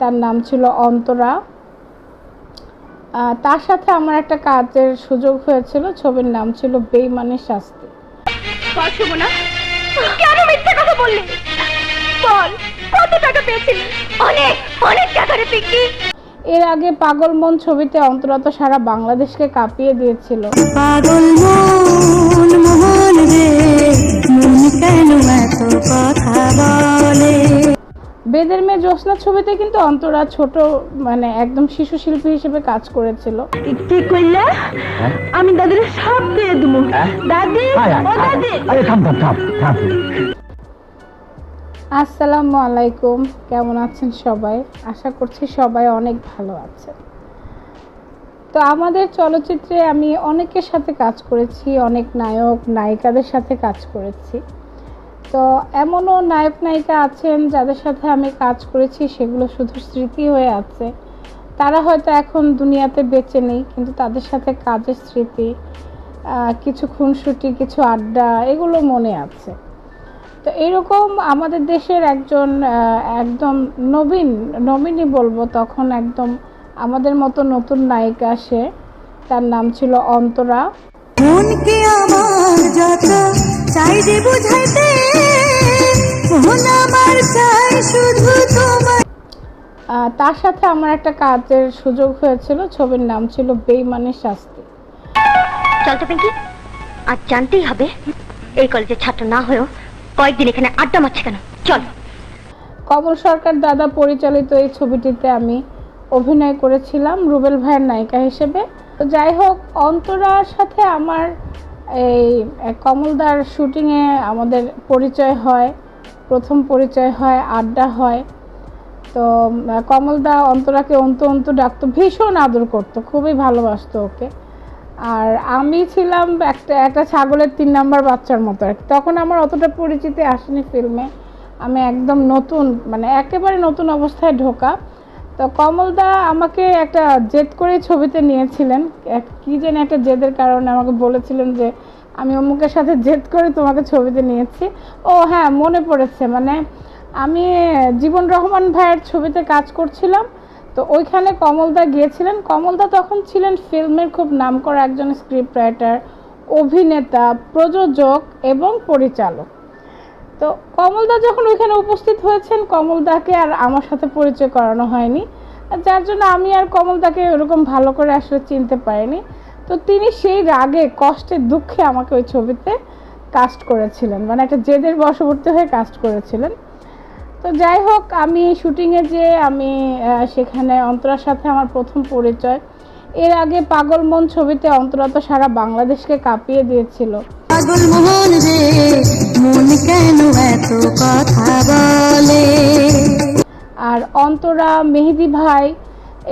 তার নাম ছিল অন্তরা। তার সাথে আমার একটা কাজের সুযোগ হয়েছিল ছবির নাম ছিল বেইমানের শাস্তি। কেন মিথ্যে কথা বললি? বল কত টাকা পেয়েছিলি? অনেক অনেক টাকা রে পিঙ্কি। এর আগে পাগল মন ছবিতে অন্তরা তো সারা বাংলাদেশকে কাঁপিয়ে দিয়েছিল। পাগল মন মোহন রে মন কেন এত কথা বলে? বেদের মেয়ে জ্যোৎস্না ছবিতে কিন্তু অন্তরা ছোট মানে একদম শিশু শিল্পী হিসেবে কাজ করেছিল। কি কইলা? আমি দাদির সব দিয়ে দেবো দাদি আয়, আয়, ও দাদি। আরে থাম থাম থাম থাম। আসসালামু আলাইকুম। কেমন আছেন সবাই? আশা করছি সবাই অনেক ভালো আছেন। তো আমাদের চলচ্চিত্রে আমি অনেকের সাথে কাজ করেছি অনেক নায়ক নায়িকাদের সাথে কাজ করেছি। তো এমনও নায়ক নায়িকা আছেন যাদের সাথে আমি কাজ করেছি, সেগুলো শুধু স্মৃতি হয়ে আছে। তারা হয়তো এখন দুনিয়াতে বেঁচে নেই, কিন্তু তাদের সাথে কাজের স্মৃতি কিছু খুনসুটি, কিছু আড্ডা, এগুলো মনে আছে। তো এরকম আমাদের দেশের একজন একদম নবীন, নবীনই বলব, তখন একদম আমাদের মতো নতুন নায়িকা সে তার নাম ছিল অন্তরা। মনকে আমার যত চাই যে বুঝাইতে তার সাথে আমার একটা কাজের সুযোগ হয়েছিল ছবির নাম ছিল বেইমানের শাস্তি। চল তো পিঙ্কি আজ জানতেই হবে এই কলেজের ছাত্র না হয়েও কয়েকদিন এখানে আড্ডা মারছে কেন? চল। কমল সরকার দাদা পরিচালিত এই ছবিটিতে আমি অভিনয় করেছিলাম রুবেল ভাইয়ের নায়িকা হিসেবে। তো যাই হোক অন্তরার সাথে আমার এই কমলদার শুটিংয়ে আমাদের পরিচয় হয় প্রথম পরিচয় হয় আড্ডা হয়। তো কমলদা অন্তরাকে অন্ত অন্ত ডাকতো, ভীষণ আদর করতো, খুবই ভালোবাসতো ওকে। আর আমি ছিলাম একটা একটা ছাগলের তিন নাম্বার বাচ্চার মতো। আর তখন আমার অতটা পরিচিতি আসেনি ফিল্মে। আমি একদম নতুন মানে একেবারে নতুন অবস্থায় ঢোকা। তো কমলদা আমাকে একটা জেদ করে ছবিতে নিয়েছিলেন। কি যেন একটা জেদের কারণে আমাকে বলেছিলেন যে, আমি অমুকের সাথে জেদ করে তোমাকে ছবিতে নিয়েছি। ও হ্যাঁ মনে পড়েছে মানে আমি জীবন রহমান ভাইয়ের ছবিতে কাজ করছিলাম। তো ওইখানে কমলদা গিয়েছিলেন। কমলদা তখন ছিলেন ফিল্মের খুব নামকরা একজন স্ক্রিপ্ট রাইটার অভিনেতা, প্রযোজক এবং পরিচালক। তো কমলদা যখন ওইখানে উপস্থিত হয়েছেন, কমলদাকে আর আমার সাথে পরিচয় করানো হয়নি। যার জন্য আমি আর কমলদাকে ওরকম ভালো করে আসলে চিনতে পারিনি। তো তিনি সেই রাগে, কষ্টে, দুঃখে আমাকে ওই ছবিতে কাস্ট করেছিলেন। মানে একটা জেদের বশবর্তী হয়ে কাস্ট করেছিলেন। তো যাই হোক আমি শুটিংয়ে যে আমি সেখানে অন্তরার সাথে আমার প্রথম পরিচয়। এর আগে পাগল মন ছবিতে অন্তরা তো সারা বাংলাদেশকে কাঁপিয়ে দিয়েছিল। পাগল মোহন রে মন কেন এত কথা বলে? আর অন্তরা মেহেদি ভাই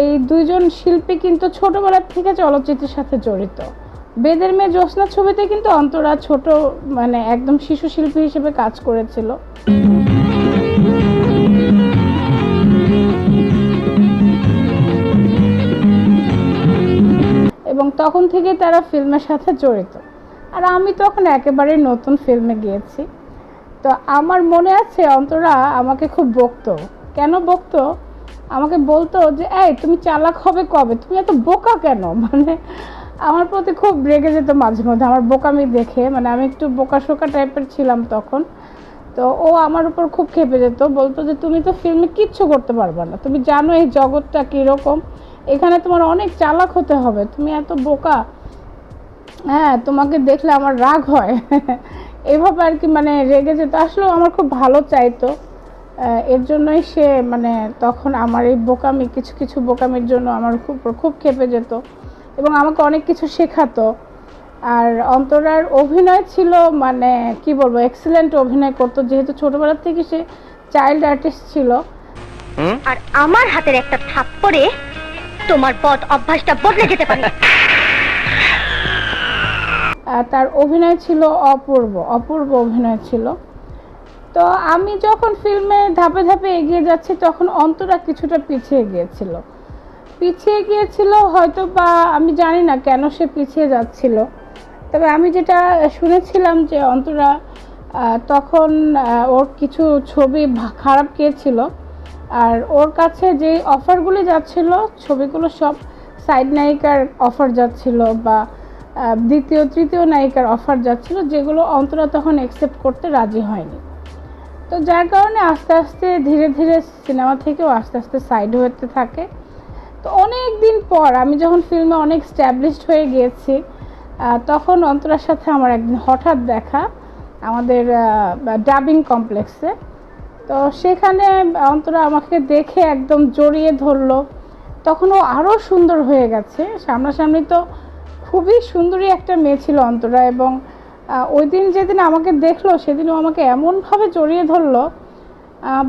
এই দুইজন শিল্পী কিন্তু ছোটবেলার থেকে চলচ্চিত্রের সাথে জড়িত। বেদের মেয়ে জ্যোৎস্না ছবিতে কিন্তু অন্তরা ছোট মানে একদম শিশু শিল্পী হিসেবে কাজ করেছিল। তখন থেকে তারা ফিল্মের সাথে জড়িত। আর আমি তখন একেবারেই নতুন ফিল্মে গিয়েছি। তো আমার মনে আছে, অন্তরা আমাকে খুব বকতো। কেন বকতো? আমাকে বলতো যে, এই, তুমি চালাক হবে কবে? তুমি এত বোকা কেন? মানে আমার প্রতি খুব রেগে যেত মাঝে মধ্যে। আমার বোকামি দেখে মানে আমি একটু বোকা শোকা টাইপের ছিলাম তখন। তো ও আমার উপর খুব খেপে যেত, বলতো যে তুমি তো ফিল্মে কিচ্ছু করতে পারবে না। তুমি জানো এই জগৎটা কীরকম। এখানে তোমার অনেক চালাক হতে হবে। তুমি এত বোকা। হ্যাঁ তোমাকে দেখলে আমার রাগ হয়। এভাবে আর কি মানে রেগে যেত। আসলেও আমার খুব ভালো চাইতো। এর জন্যই সে মানে তখন আমার এই বোকামি, কিছু কিছু বোকামির জন্য আমার খুব খুব খেপে যেত। এবং আমাকে অনেক কিছু শেখাতো। আর অন্তরার অভিনয় ছিল মানে কি বলব এক্সিলেন্ট অভিনয় করতো যেহেতু ছোটবেলা থেকে সে চাইল্ড আর্টিস্ট ছিল। আর আমার হাতের একটা থাপ্পড়ে তোমার বদ অভ্যাসটা বদলে যেতে পারে। তার অভিনয় ছিল অপূর্ব অপূর্ব অভিনয় ছিল। তো আমি যখন ফিল্মে ধাপে ধাপে এগিয়ে যাচ্ছি তখন অন্তরা কিছুটা পিছিয়ে গিয়েছিল। পিছিয়ে গিয়েছিল হয়তো বা আমি জানি না কেন সে পিছিয়ে যাচ্ছিল। তবে আমি যেটা শুনেছিলাম যে অন্তরা তখন ওর কিছু ছবি খারাপ গিয়েছিল। আর ওর কাছে যে অফারগুলি যাচ্ছিল, ছবিগুলো সব সাইড নায়িকার অফার যাচ্ছিল বা দ্বিতীয়, তৃতীয় নায়িকার অফার যাচ্ছিল, যেগুলো অন্তরা তখন অ্যাকসেপ্ট করতে রাজি হয়নি। তো যার কারণে আস্তে আস্তে, ধীরে ধীরে সিনেমা থেকেও আস্তে আস্তে সাইড হতে থাকে। তো অনেক দিন পর আমি যখন ফিল্মে অনেক স্ট্যাবলিশড হয়ে গিয়েছি তখন অন্তরার সাথে আমার একদিন হঠাৎ দেখা আমাদের ডাবিং কমপ্লেক্সে তো সেখানে অন্তরা আমাকে দেখে একদম জড়িয়ে ধরলো। তখন ও আরও সুন্দর হয়ে গেছে। সামনাসামনি তো খুবই সুন্দরী একটা মেয়ে ছিল অন্তরা এবং ওই দিন যেদিন আমাকে দেখল, সেদিন ও আমাকে এমনভাবে জড়িয়ে ধরলো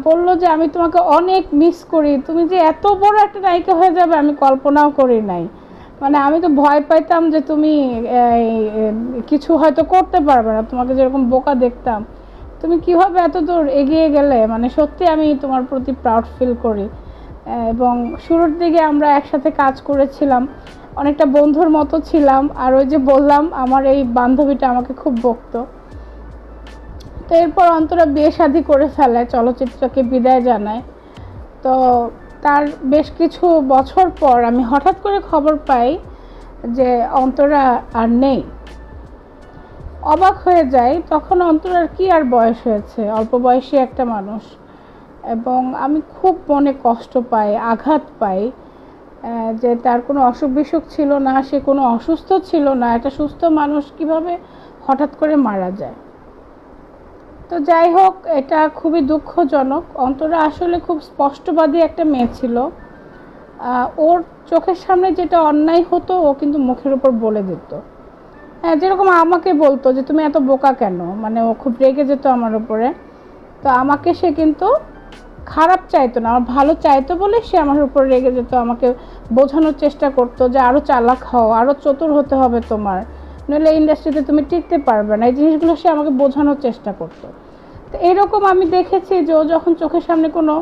বলল যে, আমি তোমাকে অনেক মিস করি। তুমি যে এত বড় একটা নায়িকা হয়ে যাবে, আমি কল্পনাও করি নাই। মানে আমি তো ভয় পাইতাম যে তুমি কিছু হয়তো করতে পারবে না, তোমাকে যেরকম বোকা দেখতাম। তুমি কীভাবে এত দূর এগিয়ে গেলে? মানে সত্যি আমি তোমার প্রতি প্রাউড ফিল করি। এবং শুরুর দিকে আমরা একসাথে কাজ করেছিলাম, অনেকটা বন্ধুর মতো ছিলাম, আর ওই যে বললাম, আমার এই বান্ধবীটা আমাকে খুব বকতো। তো এরপর অন্তরা বিয়ে শাদি করে ফেলে, চলচ্চিত্রকে বিদায় জানায়। তো তার বেশ কিছু বছর পর আমি হঠাৎ করে খবর পাই যে অন্তরা আর নেই। অবাক হয়ে যায় তখন অন্তরার কি আর বয়স হয়েছে? অল্প বয়সী একটা মানুষ। এবং আমি খুব মনে কষ্ট পাই, আঘাত পাই যে তার কোনো অসুখ বিসুখ ছিল না, সে কোনো অসুস্থ ছিল না। একটা সুস্থ মানুষ কীভাবে হঠাৎ করে মারা যায়? তো যাই হোক, এটা খুবই দুঃখজনক। অন্তরা আসলে খুব স্পষ্টবাদী একটা মেয়ে ছিল। ওর চোখের সামনে যেটা অন্যায় হতো, ও কিন্তু মুখের উপর বলে দিত। হ্যাঁ যেরকম আমাকে বলতো যে, তুমি এত বোকা কেন? মানে ও খুব রেগে যেত আমার উপরে। তো আমাকে সে কিন্তু খারাপ চাইতো না, আমার ভালো চাইতো বলে সে আমার উপর রেগে যেত। আমাকে বোঝানোর চেষ্টা করতো যে আরও চালাক হও আরও চতুর হতে হবে তোমার। নইলে ইন্ডাস্ট্রিতে তুমি টিকতে পারবে না। এই জিনিসগুলো সে আমাকে বোঝানোর চেষ্টা করতো। তো এরকম আমি দেখেছি যে ও যখন চোখের সামনে কোনো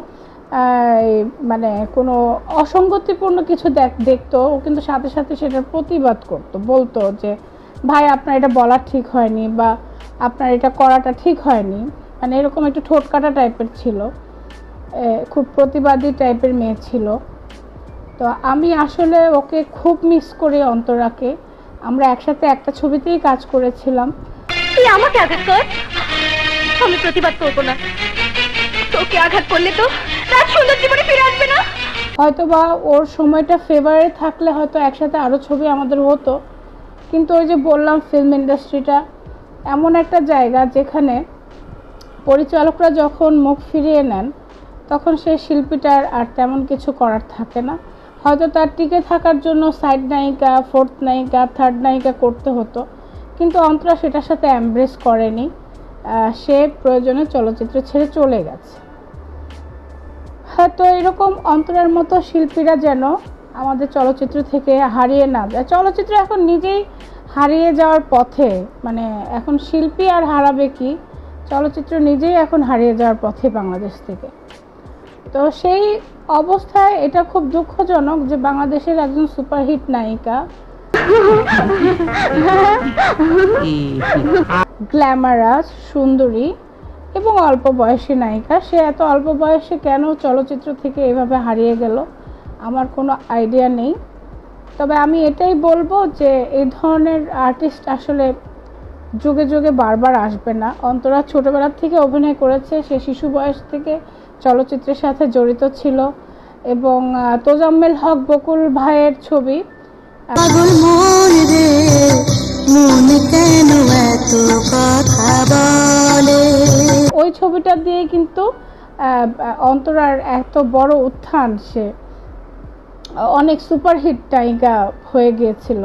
মানে কোনো অসঙ্গতিপূর্ণ কিছু দেখ, দেখতো, ও কিন্তু সাথে সাথে সেটার প্রতিবাদ করতো। বলতো যে, ভাই, আপনার এটা বলা ঠিক হয়নি বা আপনার এটা করাটা ঠিক হয়নি। মানে এরকম একটু ঠোঁট কাটা টাইপের ছিল। খুব প্রতিবাদী টাইপের মেয়ে ছিল। তো আমি আসলে ওকে খুব মিস করি অন্তরাকে। আমরা একসাথে একটা ছবিতেই কাজ করেছিলাম। তুই আমাকে আঘাত কর? আমি প্রতিবাদ করব না। তোকে আঘাত করলে তো রাত সুন্দর জীবনে ফিরে আসবে না। হয়তো বা ওর সময়টা ফেভারে থাকলে হয়তো একসাথে আরও ছবি আমাদের হতো। কিন্তু ওই যে বললাম ফিল্ম ইন্ডাস্ট্রিটা এমন একটা জায়গা যেখানে পরিচালকরা যখন মুখ ফিরিয়ে নেন তখন সেই শিল্পীটার আর তেমন কিছু করার থাকে না। হয়তো তার টিকে থাকার জন্য সাইড নায়িকা ফোর্থ নায়িকা থার্ড নায়িকা করতে হতো। কিন্তু অন্তরা সেটার সাথে অ্যাম্ব্রেস করেনি। সে প্রয়োজনে চলচ্চিত্র ছেড়ে চলে গেছে। হয়তো এরকম অন্তরের মতো শিল্পীরা যেন আমাদের চলচ্চিত্র থেকে হারিয়ে না যায়। চলচ্চিত্র এখন নিজেই হারিয়ে যাওয়ার পথে মানে এখন শিল্পী আর হারাবে কি? চলচ্চিত্র নিজেই এখন হারিয়ে যাওয়ার পথে বাংলাদেশ থেকে। তো সেই অবস্থায় এটা খুব দুঃখজনক যে বাংলাদেশের একজন সুপারহিট নায়িকা। গ্ল্যামারাস, সুন্দরী এবং অল্প বয়সী নায়িকা। সে এত অল্প বয়সে কেন চলচ্চিত্র থেকে এভাবে হারিয়ে গেল? আমার কোনো আইডিয়া নেই। তবে আমি এটাই বলব যে এই ধরনের আর্টিস্ট আসলে যুগে যুগে বারবার আসবে না। অন্তরা ছোটোবেলার থেকে অভিনয় করেছে, সে শিশু বয়স থেকে চলচ্চিত্রের সাথে জড়িত ছিল এবং তোজাম্মেল হক বকুল ভাইয়ের ছবি। পাগল মন রে মন কেন এত কথা বলে? ওই ছবিটা দিয়ে কিন্তু অন্তরার এত বড় উত্থান সে অনেক সুপারহিট টাইগা হয়ে গিয়েছিল।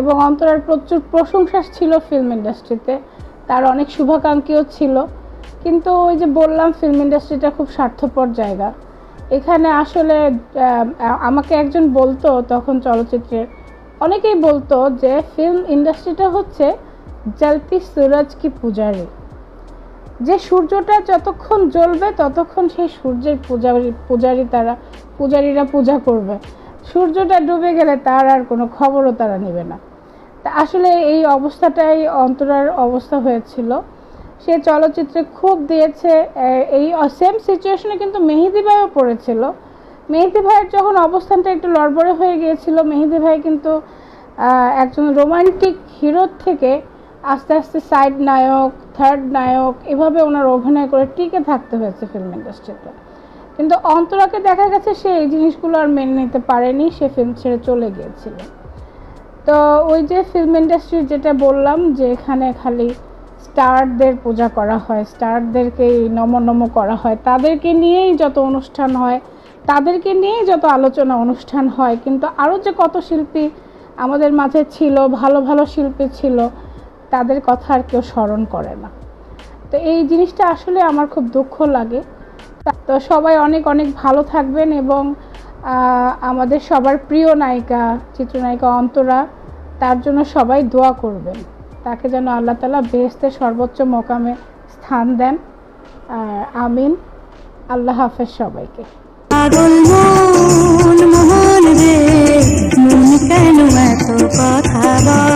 এবং অন্তরার প্রচুর প্রশংসা ছিল ফিল্ম ইন্ডাস্ট্রিতে। তার অনেক শুভাকাঙ্ক্ষীও ছিল। কিন্তু ওই যে বললাম ফিল্ম ইন্ডাস্ট্রিটা খুব স্বার্থপর জায়গা। এখানে আসলে আমাকে একজন বলতো তখন চলচ্চিত্রের অনেকেই বলতো যে ফিল্ম ইন্ডাস্ট্রিটা হচ্ছে জলতি সুরজ কি পূজারি। যে সূর্যটা যতক্ষণ জ্বলবে, ততক্ষণ সেই সূর্যের পূজারি পূজারি তারা, পূজারীরা পূজা করবে। সূর্যটা ডুবে গেলে তার আর কোনো খবরও তারা নেবে না। তা আসলে এই অবস্থাটাই অন্তরার অবস্থা হয়েছিল। সে চলচ্চিত্রে খুব দিয়েছে এই সেম সিচুয়েশনে কিন্তু মেহেদি ভাইও পড়েছিল। মেহেদি ভাইয়ের যখন অবস্থানটা একটু লড়বড়ে হয়ে গিয়েছিল, মেহেদি ভাই কিন্তু একজন রোমান্টিক হিরোর থেকে আস্তে আস্তে সাইড নায়ক থার্ড নায়ক, এভাবে ওনার অভিনয় করে টিকে থাকতে হয়েছে ফিল্ম ইন্ডাস্ট্রিতে কিন্তু অন্তরাকে দেখা গেছে সে এই জিনিসগুলো আর মেনে নিতে পারেনি, সে ফিল্ম ছেড়ে চলে গিয়েছিল। তো ওই যে ফিল্ম ইন্ডাস্ট্রি যেটা বললাম, যে এখানে খালি স্টারদের পূজা করা হয় স্টারদেরকেই নম নম করা হয়। তাদেরকে নিয়েই যত অনুষ্ঠান হয়, তাদেরকে নিয়েই যত আলোচনা অনুষ্ঠান হয়, কিন্তু আরও যে কত শিল্পী আমাদের মাঝে ছিল, ভালো ভালো শিল্পী ছিল, তাদের কথা আর কেউ স্মরণ করে না। তো এই জিনিসটা আসলে আমার খুব দুঃখ লাগে। তো সবাই অনেক অনেক ভালো থাকবেন এবং আমাদের সবার প্রিয় নায়িকা, চিত্রনায়িকা অন্তরা, তার জন্য সবাই দোয়া করবেন। তাকে যেন আল্লাহ তালা বেহেস্তের সর্বোচ্চ মোকামে স্থান দেন। আর আমিন। আল্লাহ হাফেজ সবাইকে। কেন এত কথা